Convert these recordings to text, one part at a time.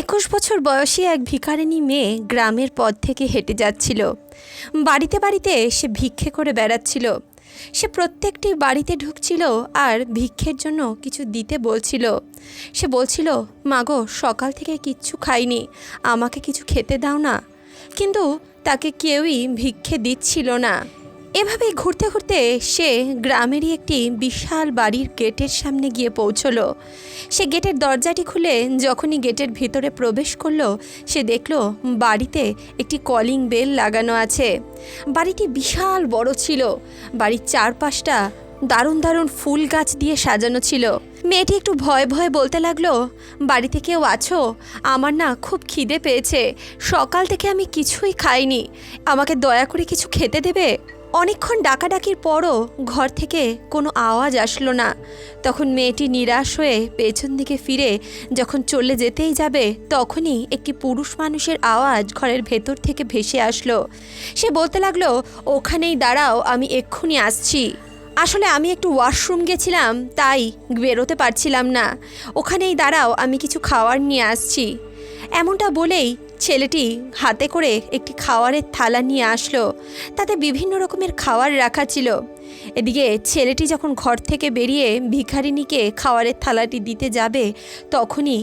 একুশ বছর বয়সী এক ভিখারিনী মেয়ে গ্রামের পথ থেকে হেঁটে যাচ্ছিল। বাড়িতে বাড়িতে সে ভিক্ষে করে বেড়াচ্ছিল। সে প্রত্যেকটি বাড়িতে ঢুকছিল আর ভিক্ষের জন্য কিছু দিতে বলছিল। সে বলছিল, মাগো, সকাল থেকে কিচ্ছু খাইনি, আমাকে কিছু খেতে দাও না। কিন্তু তাকে কেউই ভিক্ষে দিচ্ছিল না। এভাবেই ঘুরতে ঘুরতে সে গ্রামেরই একটি বিশাল বাড়ির গেটের সামনে গিয়ে পৌঁছলো। সে গেটের দরজাটি খুলে যখনই গেটের ভিতরে প্রবেশ করল, সে দেখল বাড়িতে একটি কলিং বেল লাগানো আছে। বাড়িটি বিশাল বড় ছিল। বাড়ির চারপাশটা দারুণ দারুণ ফুল গাছ দিয়ে সাজানো ছিল। মেয়েটি একটু ভয় ভয়ে বলতে লাগল, বাড়িতে কেউ আছো? আমার না খুব খিদে পেয়েছে। সকাল থেকে আমি কিছুই খাইনি। আমাকে দয়া করে কিছু খেতে দেবে? অনেকক্ষণ ডাকাডাকির পরও ঘর থেকে কোনো আওয়াজ আসলো না। তখন মেয়েটি নিরাশ হয়ে পেছন দিকে ফিরে যখন চলে যেতেই যাবে, তখনই একটি পুরুষ মানুষের আওয়াজ ঘরের ভেতর থেকে ভেসে আসলো। সে বলতে লাগল, ওখানেই দাঁড়াও, আমি এক্ষুনি আসছি। আসলে আমি একটু ওয়াশরুম গেছিলাম, তাই বেরোতে পারছিলাম না। ওখানেই দাঁড়াও, আমি কিছু খাওয়ার নিয়ে আসছি। এমনটা বলেই ছেলেটি হাতে করে একটি খাওয়ারের থালা নিয়ে আসলো। তাতে বিভিন্ন রকমের খাবার রাখা ছিল। এদিকে ছেলেটি যখন ঘর থেকে বেরিয়ে ভিখারিনীকে খাওয়ারের থালাটি দিতে যাবে, তখনই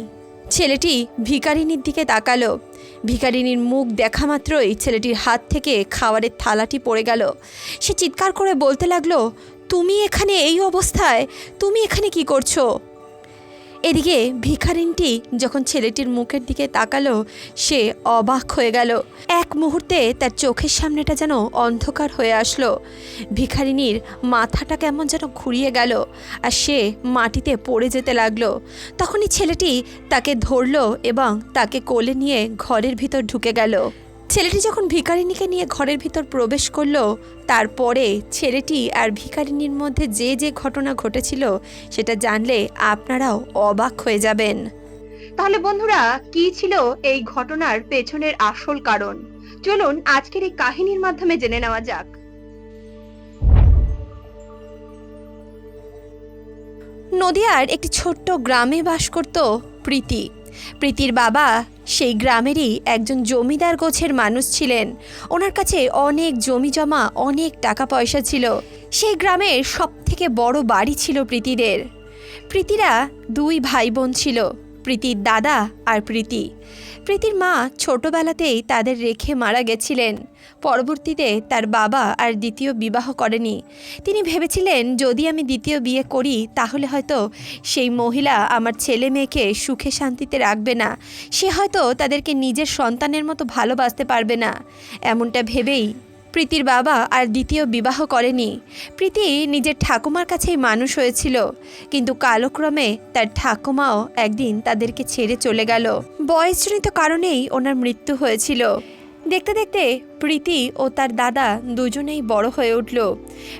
ছেলেটি ভিখারিনীর দিকে তাকালো। ভিখারিনীর মুখ দেখা মাত্রই ছেলেটির হাত থেকে খাওয়ারের থালাটি পড়ে গেল। সে চিৎকার করে বলতে লাগল, তুমি এখানে এই অবস্থায়? তুমি এখানে কি করছ? এদিকে ভিখারিনটি যখন ছেলেটির মুখের দিকে তাকালো, সে অবাক হয়ে গেল। এক মুহূর্তে তার চোখের সামনেটা যেন অন্ধকার হয়ে আসলো। ভিখারিনীর মাথাটা কেমন যেন ঘুরিয়ে গেল আর সে মাটিতে পড়ে যেতে লাগল। তখনই ছেলেটি তাকে ধরলো এবং তাকে কোলে নিয়ে ঘরের ভিতর ঢুকে গেল। ছেলেটি যখন ভিখারিনীকে নিয়ে ঘরের ভিতর প্রবেশ করল তারপরে ছেলেটি আর ভিখারিনীর মধ্যে যে যে ঘটনা ঘটেছিল সেটা জানলে আপনারাও অবাক হয়ে যাবেন। তাহলে বন্ধুরা কি ছিল এই ঘটনার পেছনের আসল কারণ? চলুন আজকের এই কাহিনীর মাধ্যমে জেনে নেওয়া যাক। নদিয়ার একটি ছোট্ট গ্রামে বাস করত প্রীতি। প্রীতির বাবা সেই গ্রামেরই একজন জমিদার গোছের মানুষ ছিলেন। ওনার কাছে অনেক জমি জমা, অনেক টাকা পয়সা ছিল। সেই গ্রামের সব থেকে বড় বাড়ি ছিল প্রীতিদের। প্রীতিরা দুই ভাই বোন ছিল, প্রীতির দাদা আর প্রীতি। প্রীতির মা ছোটবেলাতেই তাদের রেখে মারা গেছিলেন। পরবর্তীতে তার বাবা আর দ্বিতীয় বিবাহ করেনি। তিনি ভেবেছিলেন, যদি আমি দ্বিতীয় বিয়ে করি, তাহলে হয়তো সেই মহিলা আমার ছেলে মেয়েকে সুখে শান্তিতে রাখবে না। সে হয়তো তাদেরকে নিজের সন্তানের মতো ভালোবাসতে পারবে না। এমনটা ভেবেই প্রীতির বাবা আর দ্বিতীয় বিবাহ করেনি। প্রীতি নিজের ঠাকুমার কাছেই মানুষ হয়েছিল, কিন্তু কালক্রমে তার ঠাকুমাও একদিন তাদেরকে ছেড়ে চলে গেল। বয়সজনিত কারণেই ওনার মৃত্যু হয়েছিল। দেখতে দেখতে প্রীতি ও তার দাদা দুজনেই বড় হয়ে উঠল।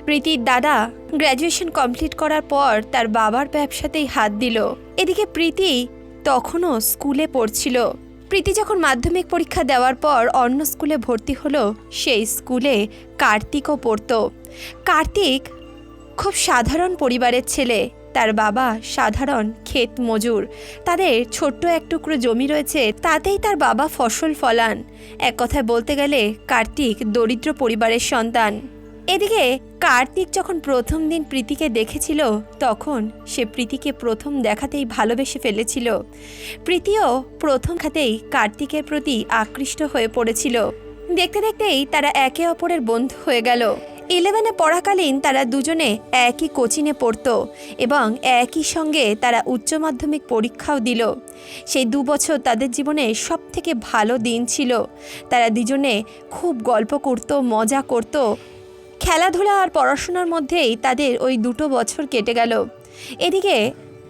প্রীতির দাদা গ্র্যাজুয়েশন কমপ্লিট করার পর তার বাবার ব্যবসাতেই হাত দিল। এদিকে প্রীতি তখনও স্কুলে পড়ছিল। প্রীতি যখন মাধ্যমিক পরীক্ষা দেওয়ার পর অন্য স্কুলে ভর্তি হলো, সেই স্কুলে কার্তিকও পড়তো। কার্তিক খুব সাধারণ পরিবারের ছেলে। তার বাবা সাধারণ ক্ষেত মজুর। তাদের ছোট্ট এক টুকরো জমি রয়েছে, তাতেই তার বাবা ফসল ফলান। এক কথায় বলতে গেলে, কার্তিক দরিদ্র পরিবারের সন্তান। এদিকে কার্তিক যখন প্রথম দিন প্রীতিকে দেখেছিল, তখন সে প্রীতিকে প্রথম দেখাতেই ভালোবেসে ফেলেছিল। প্রীতিও প্রথম খাতেই কার্তিকের প্রতি আকৃষ্ট হয়ে পড়েছিল। দেখতে দেখতেই তারা একে অপরের বন্ধু হয়ে গেল। ইলেভেনে পড়াকালীন তারা দুজনে একই কোচিনে পড়তো এবং একই সঙ্গে তারা উচ্চ মাধ্যমিক পরীক্ষাও দিল। সেই দু বছর তাদের জীবনে সব থেকে ভালো দিন ছিল। তারা দুজনে খুব গল্প করতো, মজা করতো খেলাধুলা আর পড়াশোনার মধ্যেই তাদের ওই দুটো বছর কেটে গেল। এদিকে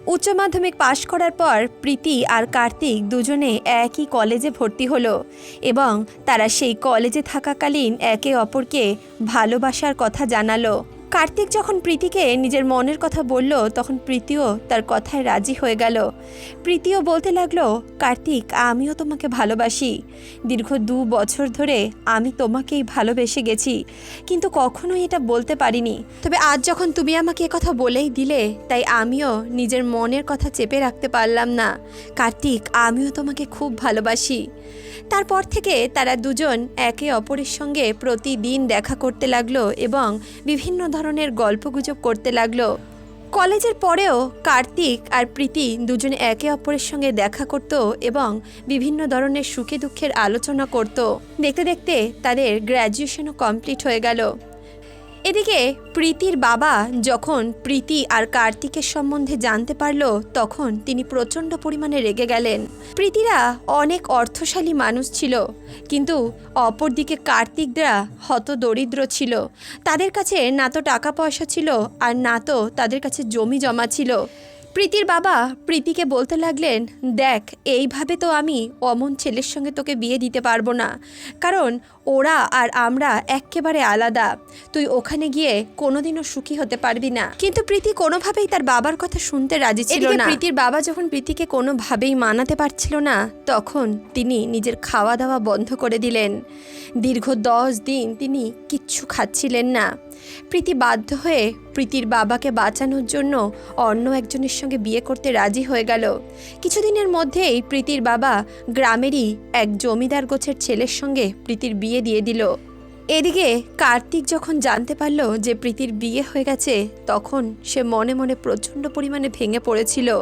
উচ্চ মাধ্যমিক পাশ করার পর প্রীতি আর কার্তিক দুজনে একই কলেজে ভর্তি হলো এবং তারা সেই কলেজে থাকাকালীন একে অপরকে ভালোবাসার কথা জানালো। কার্তিক যখন প্রীতিকে নিজের মনের কথা বলল, তখন প্রীতিও তার কথায় রাজি হয়ে গেল। প্রীতিও বলতে লাগল, কার্তিক, আমিও তোমাকে ভালোবাসি। দীর্ঘ দু বছর ধরে আমি তোমাকেই ভালোবেসে গেছি, কিন্তু কখনোই এটা বলতে পারিনি। তবে আজ যখন তুমি আমাকে কথা বলেই দিলে, তাই আমিও নিজের মনের কথা চেপে রাখতে পারলাম না। কার্তিক, আমিও তোমাকে খুব ভালোবাসি। তারপর থেকে তারা দুজন একে অপরের সঙ্গে প্রতিদিন দেখা করতে লাগল এবং বিভিন্ন ধরনের গল্পগুজব করতে লাগল। কলেজের পরেও কার্তিক আর প্রীতি দুজনে একে অপরের সঙ্গে দেখা করত এবং বিভিন্ন ধরনের সুখে দুঃখের আলোচনা করত। দেখতে দেখতে তাদের গ্র্যাজুয়েশনও কমপ্লিট হয়ে গেল। এদিকে প্রীতির বাবা যখন প্রীতি আর কার্তিকের সম্বন্ধে জানতে পারল, তখন তিনি প্রচণ্ড পরিমাণে রেগে গেলেন। প্রীতিরা অনেক অর্থশালী মানুষ ছিল, কিন্তু অপরদিকে কার্তিকরা হত দরিদ্র ছিল। তাদের কাছে না তো টাকা পয়সা ছিল আর না তো তাদের কাছে জমি জমা ছিল। প্রীতির বাবা প্রীতিকে বলতে লাগলেন দেখ এইভাবে তো আমি অমন ছেলের সঙ্গে তোকে বিয়ে দিতে পারব না। কারণ ওরা আর আমরা এক্কেবারে আলাদা। তুই ওখানে গিয়ে কোনোদিনও সুখী হতে পারবি না। কিন্তু প্রীতি কোনোভাবেই তার বাবার কথা শুনতে রাজি ছিল না। প্রীতির বাবা যখন প্রীতিকে কোনোভাবেই মানাতে পারছিল না তখন তিনি নিজের খাওয়া দাওয়া বন্ধ করে দিলেন। দীর্ঘ দশ দিন তিনি কিচ্ছু খাচ্ছিলেন না। প্রীতি বাধ্য হয়ে প্রীতির বাবাকে বাঁচানোর জন্য অন্য একজনের সঙ্গে বিয়ে করতে রাজি হয়ে গেল। কিছুদিনের মধ্যেই প্রীতির বাবা গ্রামেরই এক জমিদার গোছের ছেলের সঙ্গে প্রীতির বিয়ে দিয়ে দিল। এদিকে কার্তিক যখন জানতে পারল যে প্রীতির বিয়ে হয়ে গেছে, তখন সে মনে মনে প্রচণ্ড পরিমাণে ভেঙে পড়েছিল।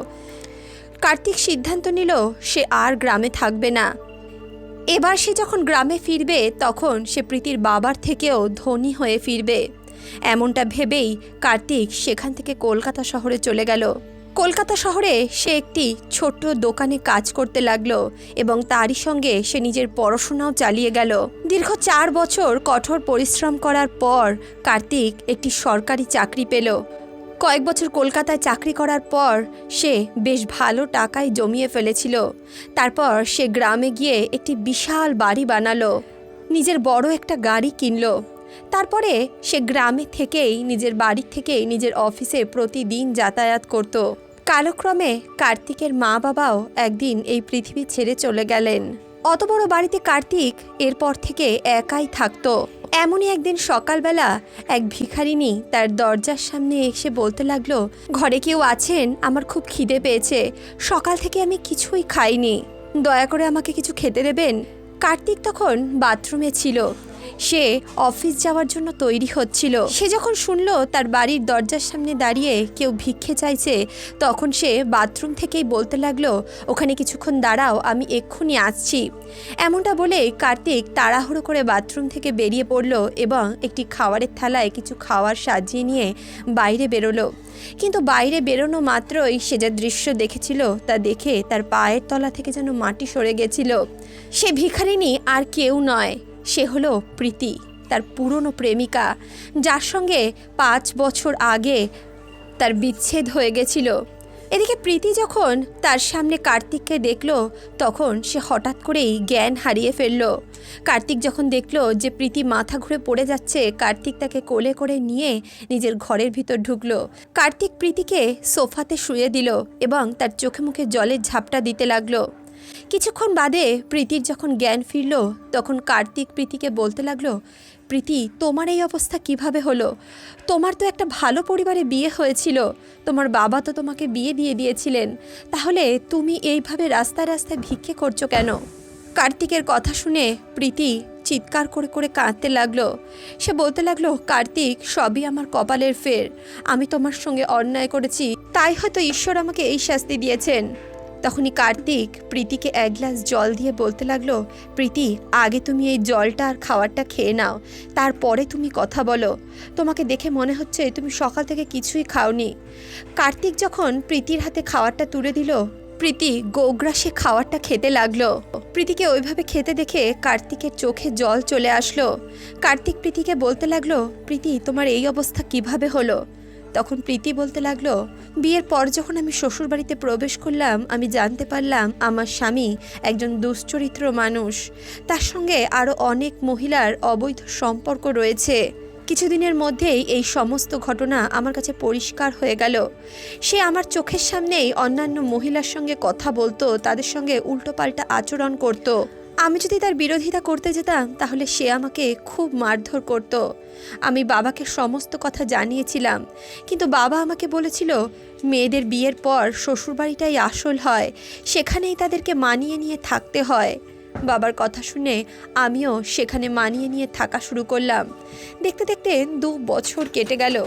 কার্তিক সিদ্ধান্ত নিল, সে আর গ্রামে থাকবে না। এবার সে যখন গ্রামে ফিরবে, তখন সে প্রীতির বাবার থেকেও ধনী হয়ে ফিরবে। এমনটা ভেবেই কার্তিক সেখান থেকে কলকাতা শহরে চলে গেল। কলকাতা শহরে সে একটি ছোট্ট দোকানে কাজ করতে লাগল এবং তারই সঙ্গে সে নিজের পড়াশোনাও চালিয়ে গেল। দীর্ঘ চার বছর কঠোর পরিশ্রম করার পর কার্তিক একটি সরকারি চাকরি পেল। কয়েক বছর কলকাতায় চাকরি করার পর সে বেশ ভালো টাকায় জমিয়ে ফেলেছিল। তারপর সে গ্রামে গিয়ে একটি বিশাল বাড়ি বানালো। নিজের বড় একটা গাড়ি কিনলো। তারপরে সে গ্রামে থেকেই নিজের বাড়ি থেকেই নিজের অফিসে প্রতিদিন যাতায়াত করত। কালক্রমে কার্তিকের মা বাবাও একদিন এই পৃথিবী ছেড়ে চলে গেলেন। অত বড় বাড়িতে কার্তিক এরপর থেকে একাই থাকতো। এমনই একদিন সকালবেলা এক ভিখারিনী তার দরজার সামনে এসে বলতে লাগল, ঘরে কেউ আছেন? আমার খুব খিদে পেয়েছে। সকাল থেকে আমি কিছুই খাইনি। দয়া করে আমাকে কিছু খেতে দেবেন? কার্তিক তখন বাথরুমে ছিল। সে অফিস যাওয়ার জন্য তৈরি হচ্ছিল। সে যখন শুনল তার বাড়ির দরজার সামনে দাঁড়িয়ে কেউ ভিক্ষে চাইছে, তখন সে বাথরুম থেকেই বলতে লাগল, ওখানে কিছুক্ষণ দাঁড়াও, আমি এক্ষুনি আসছি। এমনটা বলে কার্তিক তাড়াহুড়ো করে বাথরুম থেকে বেরিয়ে পড়ল এবং একটি খাবারের থালায় কিছু খাওয়ার সাজিয়ে নিয়ে বাইরে বেরোলো। কিন্তু বাইরে বেরোনো মাত্রই সে যা দৃশ্য দেখেছিল তা দেখে তার পায়ের তলা থেকে যেন মাটি সরে গেছিল। সে ভিখারিনী আর কেউ নয়। সে হলো প্রীতি, তার পুরনো প্রেমিকা, যার সঙ্গে পাঁচ বছর আগে তার বিচ্ছেদ হয়ে গেছিল। এদিকে প্রীতি যখন তার সামনে কার্তিককে দেখল, তখন সে হঠাৎ করেই জ্ঞান হারিয়ে ফেলল। কার্তিক যখন দেখল যে প্রীতি মাথা ঘুরে পড়ে যাচ্ছে, কার্তিক তাকে কোলে করে নিয়ে নিজের ঘরের ভিতর ঢুকলো। কার্তিক প্রীতিকে সোফাতে শুয়ে দিল এবং তার চোখে মুখে জলের ঝাপটা দিতে লাগল। কিছুক্ষণ বাদে প্রীতির যখন জ্ঞান ফিরল, তখন কার্তিক প্রীতিকে বলতে লাগল, প্রীতি, তোমার এই অবস্থা কীভাবে হলো? তোমার তো একটা ভালো পরিবারে বিয়ে হয়েছিল। তোমার বাবা তো তোমাকে বিয়ে দিয়ে দিয়েছিলেন। তাহলে তুমি এইভাবে রাস্তায় রাস্তায় ভিক্ষে করছ কেন? কার্তিকের কথা শুনে প্রীতি চিৎকার করে করে কাঁদতে লাগল। সে বলতে লাগল, কার্তিক, সবই আমার কপালের ফের। আমি তোমার সঙ্গে অন্যায় করেছি। তাই হয়তো ঈশ্বর আমাকে এই শাস্তি দিয়েছেন। তখনই কার্তিক প্রীতিকে এক গ্লাস জল দিয়ে বলতে লাগল, প্রীতি, আগে তুমি এই জলটা আর খাবারটা খেয়ে নাও, তারপরে তুমি কথা বলো। তোমাকে দেখে মনে হচ্ছে তুমি সকাল থেকে কিছুই খাওনি। কার্তিক যখন প্রীতির হাতে খাবারটা তুলে দিল, প্রীতি গোগ্রাসে খাবারটা খেতে লাগল। প্রীতিকে ওইভাবে খেতে দেখে কার্তিকের চোখে জল চলে আসলো। কার্তিক প্রীতিকে বলতে লাগল, প্রীতি, তোমার এই অবস্থা কীভাবে হলো? তখন প্রীতি বলতে লাগল, বিয়ের পর যখন আমি শ্বশুরবাড়িতে প্রবেশ করলাম, আমি জানতে পারলাম আমার স্বামী একজন দুশ্চরিত্র মানুষ। তার সঙ্গে আরও অনেক মহিলার অবৈধ সম্পর্ক রয়েছে। কিছুদিনের মধ্যেই এই সমস্ত ঘটনা আমার কাছে পরিষ্কার হয়ে গেল। সে আমার চোখের সামনেই অন্যান্য মহিলার সঙ্গে কথা বলতো, তাদের সঙ্গে উল্টোপাল্টা আচরণ করত। আমি যদি তার বিরোধিতা করতে যেতাম, তাহলে সে আমাকে খুব মারধর করত। আমি বাবাকে সমস্ত কথা জানিয়েছিলাম, কিন্তু বাবা আমাকে বলেছিল, মেয়েদের বিয়ের পর শ্বশুরবাড়িটাই আসল হয়, সেখানেই তাদেরকে মানিয়ে নিয়ে থাকতে হয়। বাবার কথা শুনে আমিও সেখানে মানিয়ে নিয়ে থাকা শুরু করলাম। দেখতে দেখতে দু বছর কেটে গেল,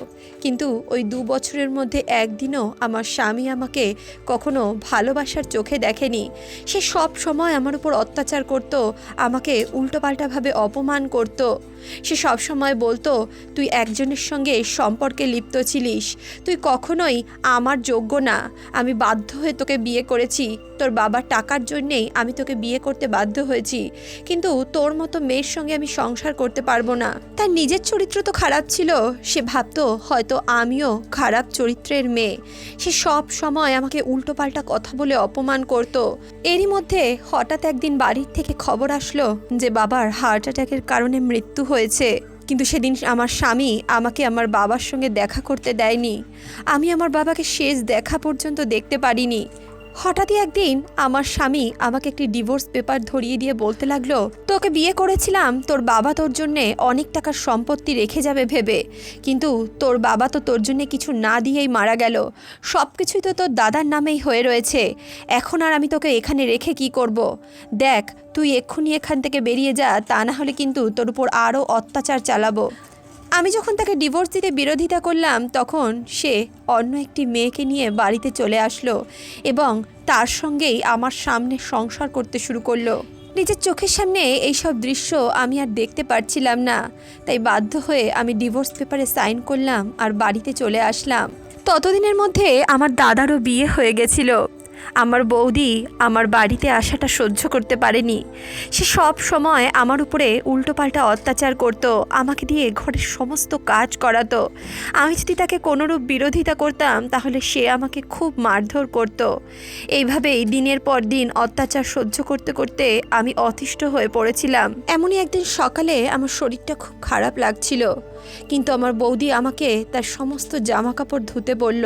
কিন্তু ওই দু বছরের মধ্যে একদিনও আমার স্বামী আমাকে কখনো ভালোবাসার চোখে দেখেনি। সে সব সময় আমার উপর অত্যাচার করত, আমাকে উল্টোপাল্টাভাবে অপমান করত। সে সব সময় বলতো, তুই একজনের সঙ্গে সম্পর্কে লিপ্ত ছিলিস। তুই কখনোই আমার যোগ্য না। আমি বাধ্য হয়ে তোকে বিয়ে করেছি। তোর বাবার টাকার জন্যেই আমি তোকে বিয়ে করতে বাধ্য হয়েছি। কিন্তু তোর মতো মেয়ের সঙ্গে আমি সংসার করতে পারব না। তার নিজের চরিত্র তো খারাপ ছিল। সে ভাবতো, হয়তো আমিও খারাপ চরিত্রের মেয়ে। সে সব সময় আমাকে উল্টোপাল্টা কথা বলে অপমান করত। এরই মধ্যে হঠাৎ একদিন বাড়ির থেকে খবর আসলো যে বাবার হার্ট অ্যাটাকের কারণে মৃত্যু হয়েছে, কিন্তু সেদিন আমার স্বামী আমাকে আমার বাবার সঙ্গে দেখা করতে দেয়নি। আমি আমার বাবাকে শেষ দেখা পর্যন্ত দেখতে পারিনি। হঠাৎই একদিন আমার স্বামী আমাকে একটি ডিভোর্স পেপার ধরিয়ে দিয়ে বলতে লাগল, তোকে বিয়ে করেছিলাম, তোর বাবা তোর জন্যে অনেক টাকার সম্পত্তি রেখে যাবে ভেবে। কিন্তু তোর বাবা তো তোর জন্যে কিছু না দিয়েই মারা গেল। সব কিছুই তো তোর দাদার নামেই হয়ে রয়েছে। এখন আর আমি তোকে এখানে রেখে কি করব। দেখ, তুই এক্ষুনি এখান থেকে বেরিয়ে যা, তা না হলে কিন্তু তোর উপর আরও অত্যাচার চালাবো। আমি যখন তাকে ডিভোর্স দিতে বিরোধিতা করলাম, তখন সে অন্য একটি মেয়েকে নিয়ে বাড়িতে চলে আসলো এবং তার সঙ্গেই আমার সামনে সংসার করতে শুরু করল। নিজের চোখের সামনে এইসব দৃশ্য আমি আর দেখতে পারছিলাম না, তাই বাধ্য হয়ে আমি ডিভোর্স পেপারে সাইন করলাম আর বাড়িতে চলে আসলাম। ততদিনের মধ্যে আমার দাদারও বিয়ে হয়ে গেছিল। আমার বৌদি আমার বাড়িতে আসাটা সহ্য করতে পারেনি। সে সব সময় আমার উপরে উল্টোপাল্টা অত্যাচার করত, আমাকে দিয়ে ঘরের সমস্ত কাজ করাতো। আমি যদি তাকে কোনোরূপ বিরোধিতা করতাম, তাহলে সে আমাকে খুব মারধর করত। এইভাবেই দিনের পর দিন অত্যাচার সহ্য করতে করতে আমি অতিষ্ঠ হয়ে পড়েছিলাম। এমনই একদিন সকালে আমার শরীরটা খুব খারাপ লাগছিল। কিন্তু আমার বৌদি আমাকে তার সমস্ত জামা কাপড় ধুতে বলল।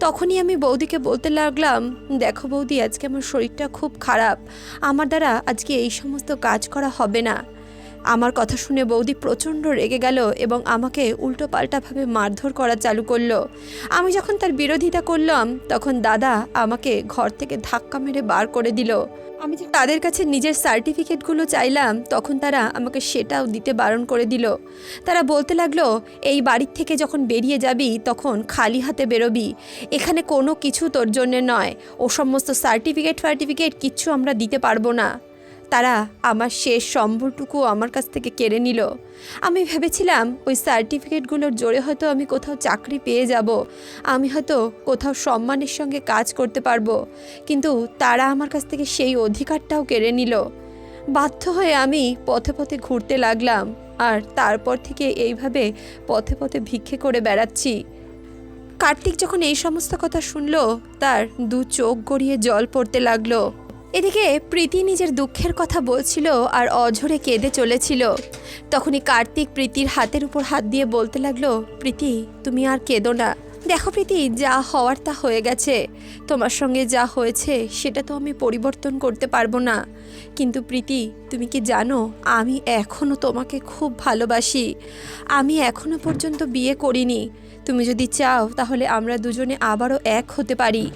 তখনই আমি বৌদিকে বলতে লাগলাম, দেখো বৌদি, আজকে আমার শরীরটা খুব খারাপ। আমার দ্বারা আজকে এই সমস্ত কাজ করা হবে না। আমার কথা শুনে বৌদি প্রচণ্ড রেগে গেল এবং আমাকে উল্টো পাল্টাভাবে মারধর করা চালু করল। আমি যখন তার বিরোধিতা করলাম, তখন দাদা আমাকে ঘর থেকে ধাক্কা মেরে বার করে দিল। আমি যে তাদের কাছে নিজের সার্টিফিকেটগুলো চাইলাম, তখন তারা আমাকে সেটাও দিতে বারণ করে দিল। তারা বলতে লাগল, এই বাড়ির থেকে যখন বেরিয়ে যাবি, তখন খালি হাতে বেরোবি। এখানে কোনো কিছু তোর জন্যে নয়। ও সমস্ত সার্টিফিকেট ফার্টিফিকেট কিচ্ছু আমরা দিতে পারব না। তারা আমার শেষ সম্বরটুকু আমার কাছ থেকে কেড়ে নিল। আমি ভেবেছিলাম ওই সার্টিফিকেটগুলোর জোরে হয়তো আমি কোথাও চাকরি পেয়ে যাব, আমি হয়তো কোথাও সম্মানের সঙ্গে কাজ করতে পারব, কিন্তু তারা আমার কাছ থেকে সেই অধিকারটাও কেড়ে নিল। বাধ্য হয়ে আমি পথে পথে ঘুরতে লাগলাম, আর তারপর থেকে এইভাবে পথে পথে ভিক্ষে করে বেড়াচ্ছি। কার্তিক যখন এই সমস্ত কথা শুনলো, তার দু চোখ গড়িয়ে জল পড়তে লাগল। এদিকে প্রীতি নিজের দুঃখের কথা বলছিল আর অঝরে কেঁদে চলেছিল। তখনই কার্তিক প্রীতির হাতের উপর হাত দিয়ে বলতে লাগল, প্রীতি, তুমি আর কেঁদো না। দেখো প্রীতি, যা হওয়ার তা হয়ে গেছে। তোমার সঙ্গে যা হয়েছে, সেটা তো আমি পরিবর্তন করতে পারব না। কিন্তু প্রীতি, তুমি কি জানো, আমি এখনও তোমাকে খুব ভালোবাসি। আমি এখনও পর্যন্ত বিয়ে করিনি। তুমি যদি চাও, তাহলে আমরা দুজনে আবারও এক হতে পারি।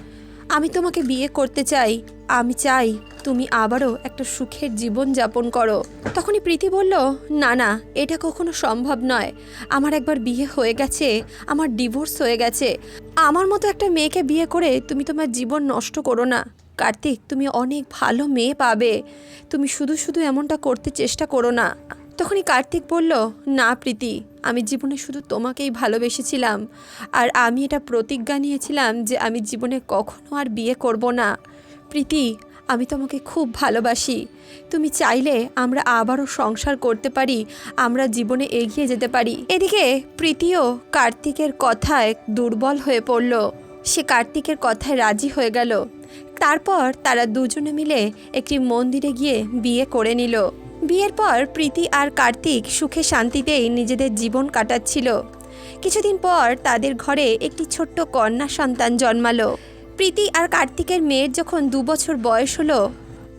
আমি তোমাকে বিয়ে করতে চাই। আমি চাই তুমি আবারও একটা সুখের জীবন যাপন করো। তখনই প্রীতি বলল, না না, এটা কখনো সম্ভব নয়। আমার একবার বিয়ে হয়ে গেছে, আমার ডিভোর্স হয়ে গেছে। আমার মতো একটা মেয়েকে বিয়ে করে তুমি তোমার জীবন নষ্ট করো না। কার্তিক, তুমি অনেক ভালো মেয়ে পাবে। তুমি শুধু শুধু এমনটা করতে চেষ্টা করো না। তখনই কার্তিক বলল, না প্রীতি, আমি জীবনে শুধু তোমাকেই ভালোবেসেছিলাম। আর আমি এটা প্রতিজ্ঞা নিয়েছিলাম যে আমি জীবনে কখনো আর বিয়ে করব না। প্রীতি, আমি তোমাকে খুব ভালোবাসি। তুমি চাইলে আমরা আবারও সংসার করতে পারি, আমরা জীবনে এগিয়ে যেতে পারি। এদিকে প্রীতিও কার্তিকের কথায় দুর্বল হয়ে পড়ল। সে কার্তিকের কথায় রাজি হয়ে গেল। তারপর তারা দুজনে মিলে একটি মন্দিরে গিয়ে বিয়ে করে নিল। বিয়ের পর প্রীতি আর কার্তিক সুখে শান্তিতেই নিজেদের জীবন কাটাচ্ছিল। কিছুদিন পর তাদের ঘরে একটি ছোট্ট কন্যা সন্তান জন্মালো। প্রীতি আর কার্তিকের মেয়ের যখন দু বছর বয়স হলো,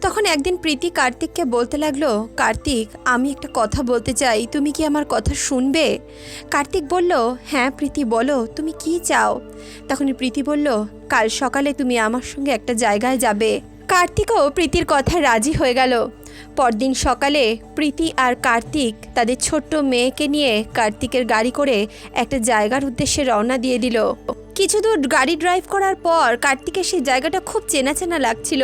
তখন একদিন প্রীতি কার্তিককে বলতে লাগল, কার্তিক, আমি একটা কথা বলতে চাই, তুমি কি আমার কথা শুনবে? কার্তিক বলল হ্যাঁ প্রীতি, বলো, তুমি কি চাও? তখন প্রীতি বলল, কাল সকালে তুমি আমার সঙ্গে একটা জায়গায় যাবে। কার্তিকও প্রীতির কথায় রাজি হয়ে গেল। পরদিন সকালে প্রীতি আর কার্তিক তাদের ছোট্ট মেয়েকে নিয়ে কার্তিকের গাড়ি করে একটা জায়গার উদ্দেশ্যে রওনা দিয়ে দিল। কিছু দূর গাড়ি ড্রাইভ করার পর কার্তিকের সেই জায়গাটা খুব চেনা চেনা লাগছিল।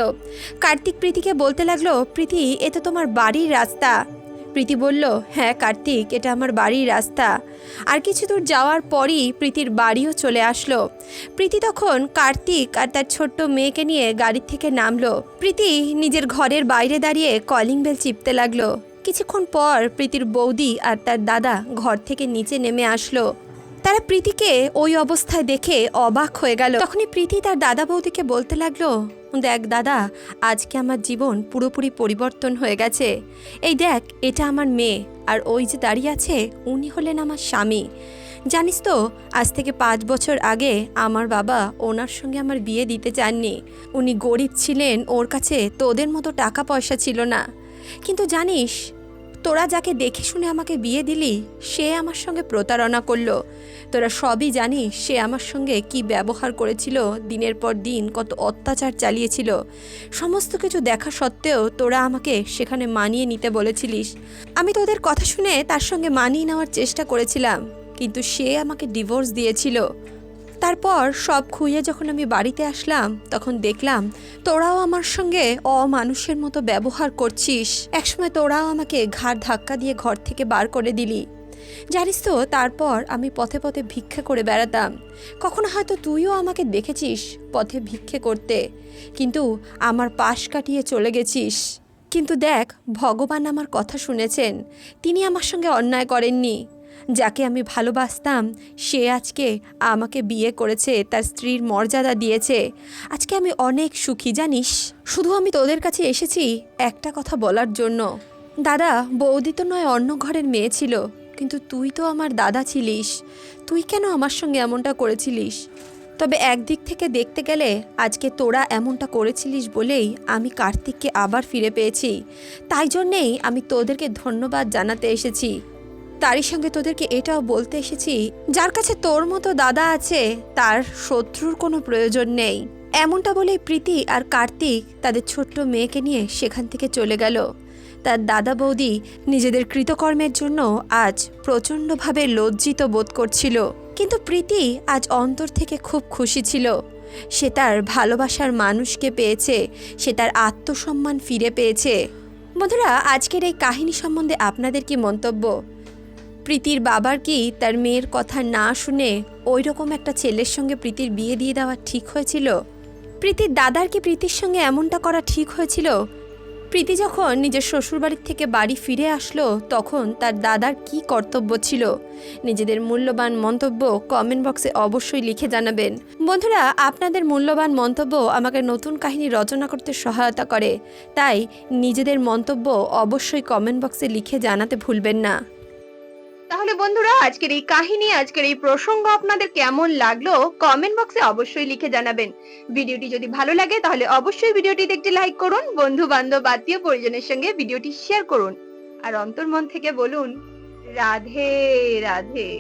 কার্তিক প্রীতিকে বলতে লাগল, প্রীতি, এ তো তোমার বাড়ির রাস্তা। প্রীতি বলল হ্যাঁ কার্তিক, এটা আমার বাড়ির রাস্তা। আর কিছু দূর যাওয়ার পরই প্রীতির বাড়িও চলে আসলো। প্রীতি তখন কার্তিক আর তার ছোট্ট মেয়েকে নিয়ে গাড়ির থেকে নামলো। প্রীতি নিজের ঘরের বাইরে দাঁড়িয়ে কলিং বেল চিপতে লাগল। কিছুক্ষণ পর প্রীতির বৌদি আর তার দাদা ঘর থেকে নিচে নেমে আসলো। তারা প্রীতিকে ওই অবস্থায় দেখে অবাক হয়ে গেল। তখনই প্রীতি তার দাদা বৌদিকে বলতে লাগল, দেখ দাদা, আজকে আমার জীবন পুরোপুরি পরিবর্তন হয়ে গেছে। এই দেখ, এটা আমার মেয়ে, আর ওই যে দাঁড়িয়ে আছে, উনি হলেন আমার স্বামী। জানিস তো, আজ থেকে পাঁচ বছর আগে আমার বাবা ওনার সঙ্গে আমার বিয়ে দিতে চাননি। উনি গরিব ছিলেন, ওর কাছে তোদের মতো টাকা পয়সা ছিল না। কিন্তু জানিস তোরা যাকে দেখে শুনে আমাকে বিয়ে দিলি, সে আমার সঙ্গে প্রতারণা করল। তোরা সবই জানিস সে আমার সঙ্গে কি ব্যবহার করেছিল, দিনের পর দিন কত অত্যাচার চালিয়েছিল। সমস্ত কিছু দেখা সত্ত্বেও তোরা আমাকে সেখানে মানিয়ে নিতে বলেছিলিস। আমি তোদের কথা শুনে তার সঙ্গে মানিয়ে নেওয়ার চেষ্টা করেছিলাম, কিন্তু সে আমাকে ডিভোর্স দিয়েছিল। তারপর সব খুইয়ে যখন আমি বাড়িতে আসলাম, তখন দেখলাম তোরাও আমার সঙ্গে অমানুষের মতো ব্যবহার করছিস। একসময় তোরাও আমাকে ঘাড় ধাক্কা দিয়ে ঘর থেকে বার করে দিলি। জানিস তো, তারপর আমি পথে পথে ভিক্ষা করে বেড়াতাম। কখনো হয়তো তুইও আমাকে দেখেছিস পথে ভিক্ষে করতে। কিন্তু আমার পাশ কাটিয়ে চলে গেছিস। কিন্তু দেখ, ভগবান আমার কথা শুনেছেন। তিনি আমার সঙ্গে অন্যায় করেননি। যাকে আমি ভালোবাসতাম, সে আজকে আমাকে বিয়ে করেছে, তার স্ত্রীর মর্যাদা দিয়েছে। আজকে আমি অনেক সুখী, জানিস? শুধু আমি তোদের কাছে এসেছি একটা কথা বলার জন্য। দাদা, বৌদি তো নয়, অন্য ঘরের মেয়ে ছিল। কিন্তু তুই তো আমার দাদা ছিলিস। তুই কেন আমার সঙ্গে এমনটা করেছিলিস? তবে একদিক থেকে দেখতে গেলে আজকে তোরা এমনটা করেছিলিস বলেই আমি কার্তিককে আবার ফিরে পেয়েছি। তাই জন্যেই আমি তোদেরকে ধন্যবাদ জানাতে এসেছি। তারই সঙ্গে তোদেরকে এটাও বলতে এসেছি, যার কাছে তোর মতো দাদা আছে, তার শত্রুর কোনো প্রয়োজন নেই। এমনটা বলেই প্রীতি আর কার্তিক তাদের ছোট্ট মেয়েকে নিয়ে সেখান থেকে চলে গেল। তার দাদা বৌদি নিজেদের কৃতকর্মের জন্য আজ প্রচণ্ডভাবে লজ্জিত বোধ করছিল। কিন্তু প্রীতি আজ অন্তর থেকে খুব খুশি ছিল। সে তার ভালোবাসার মানুষকে পেয়েছে, সে তার আত্মসম্মান ফিরে পেয়েছে। বন্ধুরা, আজকের এই কাহিনী সম্বন্ধে আপনাদের কি মন্তব্য? প্রীতির বাবার কি তার মেয়ের কথা না শুনে ওই রকম একটা ছেলের সঙ্গে প্রীতির বিয়ে দিয়ে দেওয়া ঠিক হয়েছিল? প্রীতির দাদার কি প্রীতির সঙ্গে এমনটা করা ঠিক হয়েছিল? প্রীতি যখন নিজের শ্বশুরবাড়ির থেকে বাড়ি ফিরে আসলো, তখন তার দাদার কি কর্তব্য ছিল? নিজেদের মূল্যবান মন্তব্য কমেন্ট বক্সে অবশ্যই লিখে জানাবেন। বন্ধুরা, আপনাদের মূল্যবান মন্তব্য আমাকে নতুন কাহিনী রচনা করতে সহায়তা করে। তাই নিজেদের মন্তব্য অবশ্যই কমেন্ট বক্সে লিখে জানাতে ভুলবেন না। তাহলে বন্ধুরা, আজকের এই কাহিনী, আজকের এই প্রসঙ্গ আপনাদের কেমন লাগল কমেন্ট বক্সে অবশ্যই লিখে জানাবেন। ভিডিওটি যদি ভালো লাগে, তাহলে অবশ্যই ভিডিওটি একটি লাইক করুন বন্ধু বান্ধব আত্মীয় পরিজনের সঙ্গে ভিডিওটি শেয়ার করুন। আর অন্তর্মন থেকে বলুন, রাধে রাধে।